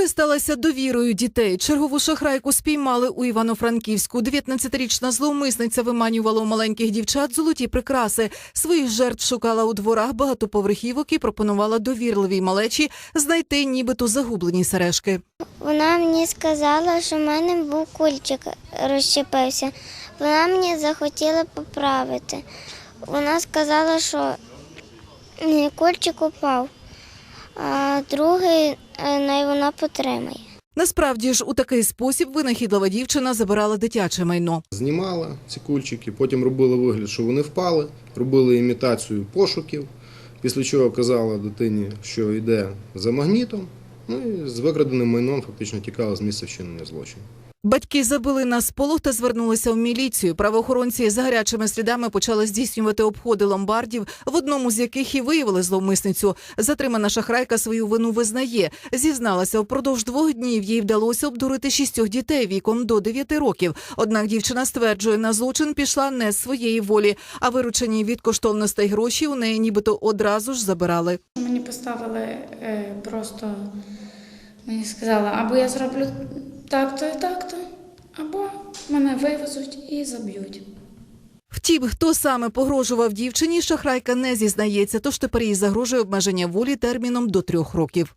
Скористалася довірою дітей. Чергову шахрайку спіймали у Івано-Франківську. 19-річна зловмисниця виманювала у маленьких дівчат золоті прикраси. Своїх жертв шукала у дворах багатоповерхівок і пропонувала довірливій малечі знайти нібито загублені сережки. Вона мені сказала, що в мене був кульчик розщепився. Вона мені захотіла поправити. Вона сказала, що кульчик упав, а другий най вона потримає. Насправді ж у такий спосіб винахідлива дівчина забирала дитяче майно. знімала ці кульчики, потім робила вигляд, що вони впали, робили імітацію пошуків, після чого казала дитині, що йде за магнітом, ну і з викраденим майном фактично тікала з місця вчинення злочину. Батьки забили на сполох та звернулися в міліцію. Правоохоронці за гарячими слідами почали здійснювати обходи ломбардів, в одному з яких і виявили зловмисницю. Затримана шахрайка свою вину визнає. Зізналася, впродовж двох днів їй вдалося обдурити шістьох дітей віком до 9 років. Однак дівчина стверджує, на злочин пішла не з своєї волі, а виручені від коштовностей гроші у неї нібито одразу ж забирали. Мені поставили е, просто, мені сказали, або я зроблю так-то і так-то, або мене вивезуть і заб'ють. Втім, хто саме погрожував дівчині, шахрайка не зізнається, тож тепер їй загрожує обмеження волі терміном до трьох років.